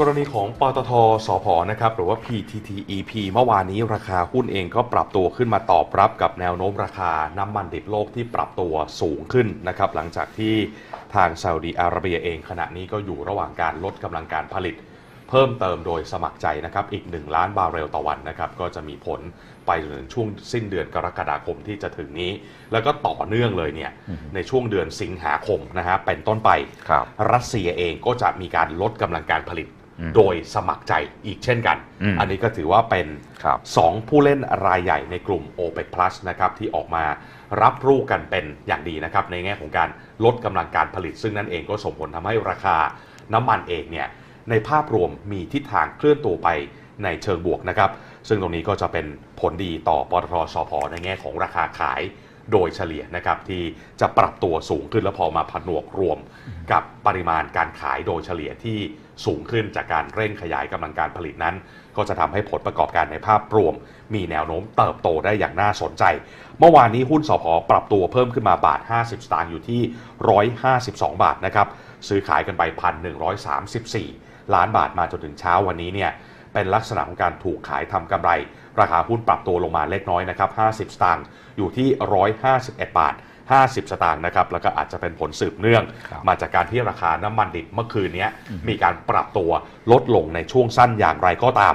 กรณีของปตทสพนะครับหรือว่า PTTEP เมื่อวานนี้ราคาหุ้นเองก็ปรับตัวขึ้นมาตอบรับกับแนวโน้มราคาน้ำมันดิบโลกที่ปรับตัวสูงขึ้นนะครับหลังจากที่ทางซาอุดีอาระเบียเองขณะนี้ก็อยู่ระหว่างการลดกำลังการผลิต เพิ่มเติมโดยสมัครใจนะครับอีก 1 ล้านบาร์เรลต่อวันนะครับก็จะมีผลไปจนถึงช่วงสิ้นเดือนกรกฎาคมที่จะถึงนี้ แล้วก็ต่อเนื่องเลยเนี่ยในช่วงเดือนสิงหาคมนะฮะเป็นต้นไปครับรัสเซียเองก็จะมีการลดกำลังการผลิตอืม โดยสมัครใจอีกเช่นกันอืมอันนี้ก็ถือว่าเป็นครับ2ผู้เล่นรายใหญ่ในกลุ่ม OPEC Plus นะครับที่ออกมารับรู้กันเป็นอย่างดีนะครับ ในแง่ของการลดกำลังการผลิต ซึ่งนั่นเองก็ส่งผลทำให้ราคาน้ำมันเองเนี่ยในภาพรวมมีทิศทางเคลื่อนตัวไปในเชิงบวกนะครับ ซึ่งตรงนี้ก็จะเป็นผลดีต่อปตทสพในแง่ของราคาขายโดยเฉลี่ยนะครับที่จะปรับตัวสูงขึ้นแล้วพอมาผนวกรวม กับปริมาณการขายโดยเฉลี่ยที่ สูงขึ้นจากการเร่งขยายกำลังการผลิตนั้น ก็จะทำให้ผลประกอบการในภาพรวม มีแนวโน้มเติบโตได้อย่างน่าสนใจ เมื่อวานนี้หุ้นสพปรับตัวเพิ่มขึ้นมาบาท 50 สตางค์อยู่ที่ 152 บาทนะครับซื้อขายกันไป 1,134 ล้านบาทมาจนถึงเช้าวันนี้เนี่ยเป็นลักษณะของการถูกขายทำกำไร ราคาหุ้นปรับตัวลงมาเล็กน้อยนะครับ 50 สตางค์อยู่ที่ 151 บาท 50 สตางค์นะครับ แล้วก็อาจจะเป็นผลสืบเนื่องครับมาจากการที่ราคาน้ำมันดิบเมื่อคืนนี้มีการปรับตัวลดลงในช่วงสั้นอย่างไรก็ตาม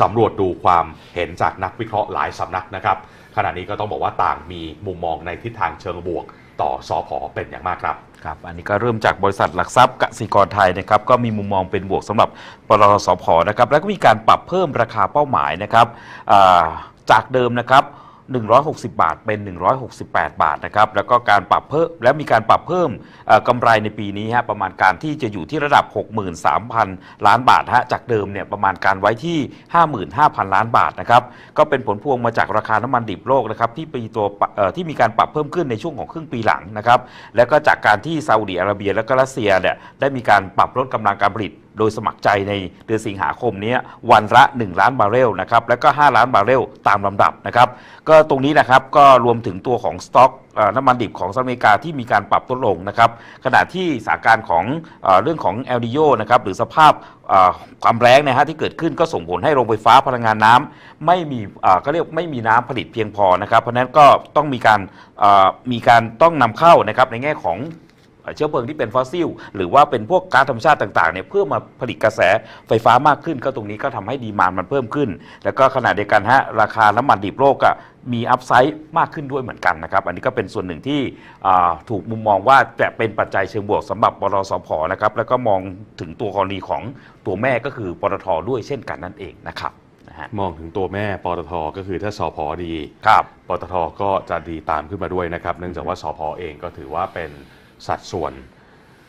สำรวจดูความเห็นจากนักวิเคราะห์หลายสำนักนะครับ ขณะนี้ก็ต้องบอกว่าต่างมีมุมมองในทิศทางเชิงบวก ต่อสอพอเป็นอย่างมากครับครับอันนี้ก็เริ่มจากบริษัทหลักทรัพย์กสิกรไทยนะครับก็มีมุมมองเป็นบวกสำหรับปตทสพนะครับ แล้วก็มีการปรับเพิ่มราคาเป้าหมายนะครับอ่าจากเดิมนะครับ 160 บาทเป็น 168 บาทนะครับแล้วก็การปรับเพิ่มและมีการปรับเพิ่มกำไรในปีนี้ฮะประมาณการที่จะอยู่ที่ระดับ 63,000 ล้านบาทฮะจากเดิมเนี่ยประมาณการไว้ที่ 55,000 ล้านบาทนะครับก็เป็นผลพวงมาจากราคาน้ำมันดิบโลกนะครับที่ปีตัวที่มีการปรับเพิ่มขึ้นในช่วงของครึ่งปีหลังนะครับแล้วก็จากการที่ซาอุดิอาระเบียและก็รัสเซียเนี่ยได้มีการปรับลดกำลังการผลิต โดยสมัครใจในเดือนสิงหาคมนี้วันละ 1 ล้านบาร์เรลนะครับแล้วก็ 5 ล้านบาร์เรลตามลำดับนะครับก็ตรงนี้นะครับก็รวมถึงตัวของสต็อกน้ำมันดิบของสหรัฐอเมริกาที่มีการปรับลดลงนะครับขณะที่สถานการณ์ของเอเรื่องของเอลนิโยนะครับหรือสภาพความแรงนะฮะที่เกิดขึ้นก็ส่งผลให้โรงไฟฟ้าพลังงานน้ำไม่มีก็เรียกไม่มีน้ำผลิตเพียงพอนะครับ เพราะฉะนั้นก็ต้องมีการมีการต้องนำเข้านะครับในแง่ของ เชื้อเพลิงที่เป็นฟอสซิล หรือว่าเป็นพวกก๊าซธรรมชาติต่างๆเนี่ยเพื่อมาผลิตกระแสไฟฟ้ามากขึ้น ก็ตรงนี้ก็ทำให้ดีมานมันเพิ่มขึ้น แล้วก็ขณะเดียวกันฮะราคาน้ำมันดิบโลกก็มีอัพไซด์มากขึ้นด้วยเหมือนกันนะครับอันนี้ก็เป็นส่วนหนึ่งที่อ่าถูกมุมมองว่าจะเป็นปัจจัยเชิงบวกสำหรับปตทสพนะครับแล้วก็มองถึงตัวกรณีของตัวแม่ก็คือปตทด้วยเช่นกันนั่นเองนะครับนะฮะมองถึงตัวแม่ปตทก็คือถ้าสอพอดีครับปตทก็จะดีตามขึ้นมาด้วยนะครับ เนื่องจากว่าสพเองก็ถือว่าเป็น สัดส่วน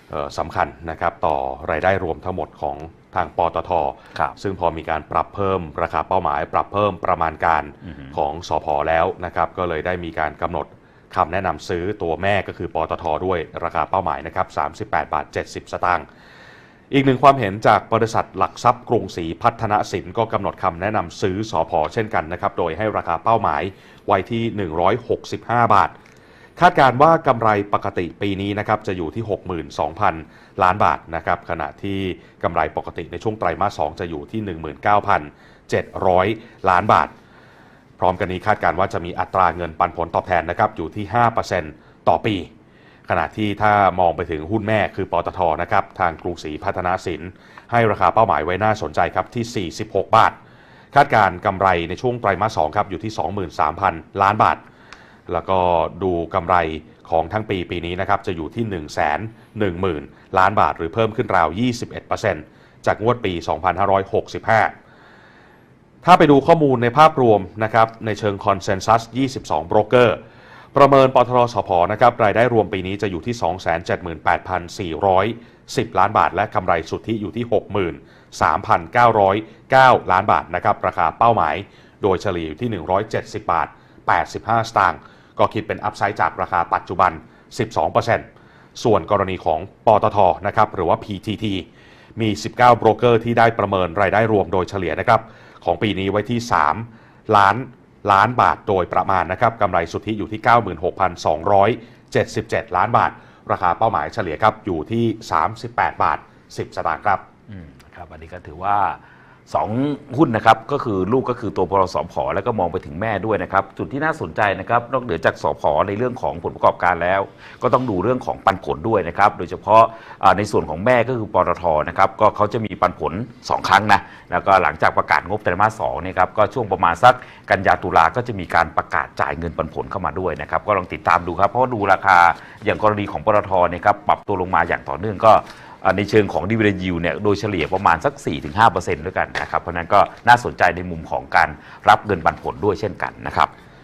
เอ่อสำคัญนะครับต่อรายได้รวมทั้งหมดของทางปตทครับซึ่งพอมีการปรับเพิ่มราคาเป้าหมาย ปรับเพิ่มประมาณการอือฮึของสพแล้วนะครับก็เลยได้มีการกำหนดคำแนะนำซื้อตัวแม่ก็คือปตท ด้วยราคาเป้าหมายนะครับ38 บาท 70 สตางค์อีกหนึ่งความเห็นจากบริษัทหลักทรัพย์กรุงศรีพัฒนสินก็กำหนดคำแนะนำซื้อสอพอเช่นกันนะครับโดยให้ราคาเป้าหมายไว้ที่ 165 บาท คาดการ์ว่ากำไรปกติปีนี้นะครับจะอยู่ที่ 62,000 ล้านบาทนะครับขณะที่กำไรปกติในช่วงไตรมาส 2 จะอยู่ที่ 19,700 ล้านบาท พร้อมกันนี้คาดการ์ว่าจะมีอัตราเงินปันผลตอบแทนนะครับอยู่ที่ 5%ต่อปี ขณะที่ถ้ามองไปถึงหุ้นแม่คือปตทนะครับทางกรุงศรีพัฒนาสิน ให้ราคาเป้าหมายไว้น่าสนใจครับที่ 46 บาท คาดการ์กำไรในช่วงไตรมาส 2 ครับอยู่ที่ 23,000 ล้านบาท แล้วก็ดูกำไรของทั้งปีปีนี้นะครับจะอยู่ที่ 1 1 0 0 0 ล้านบาท หรือเพิ่มขึ้นราว 21%จากงวดปี 2565 ถ้าไปดูข้อมูลในภาพรวมนะครับในเชิงคอนเซนแซส22โบรกเกอร์ประเมินปตทสพนะครับรายได้รวมปีนี้จะอยู่ที่ 278,410 ล้านบาท และกำไรสุทธิอยู่ที่ 63,909 ล้านบาทนะครับราคาเป้าหมาย โดยเฉลี่ยอยู่ที่ 170 บาท 85 สตางค์ก็คิดเป็นอัพไซด์จากราคาปัจจุบัน 12%ส่วนกรณีของปตทนะครับหรือว่า PTT มี 19 โบรกเกอร์ที่ได้ประเมินรายได้รวมโดยเฉลี่ยนะครับของปีนี้ไว้ที่ 3 ล้านล้านบาทโดยประมาณนะครับกำไรสุทธิอยู่ที่ 96,277 ล้านบาท ราคาเป้าหมายเฉลี่ยครับอยู่ที่ 38 บาท 10 สตางค์ครับอืมครับอันนี้ก็ถือว่า สองหุ้นนะครับก็คือลูกก็คือตัวพลสพแล้วก็มองไปถึงแม่ด้วยนะครับจุดที่น่าสนใจนะครับนอกเหนือจากสพในเรื่องของผลประกอบการแล้ว ก็ต้องดูเรื่องของปันผลด้วยนะครับโดยเฉพาะในส่วนของแม่ก็คือปตทนะครับก็เขาจะมีปันผล 2 ครั้งนะแล้วก็หลังจากประกาศงบไตรมาสสองนี่ครับก็ช่วงประมาณสักกันยาตุลาก็จะมีการประกาศจ่ายเงินปันผลเข้ามาด้วยนะครับก็ลองติดตามดูครับเพราะดูราคาอย่างกรณีของปตทนี่ยครับปรับตัวลงมาอย่างต่อเนื่องก็ ในเชิงของดีเวลยูเนี่ยโดยเฉลี่ยประมาณสัก 4-5%ด้วยกันนะครับ เพราะนั้นก็น่าสนใจในมุมของการรับเงินปันผลด้วยเช่นกันนะครับ